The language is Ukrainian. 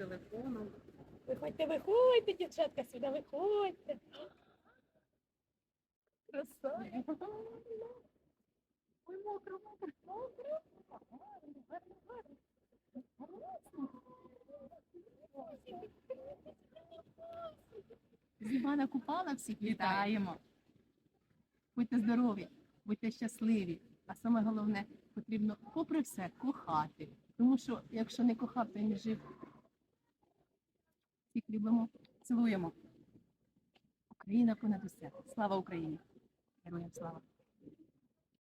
телефоном. Виходьте, виходьте, дівчатка, сюди виходьте. Краса. Ой, мокро, мокро, мокро. Гарно, гарно, гарно. З Івана Купала всіх вітаємо. Будьте здорові, будьте щасливі. А саме головне, потрібно, попри все, кохати. Тому що якщо не кохав, то й не жив. Всіх любимо, цілуємо. Україна понад усе. Слава Україні! Героям слава!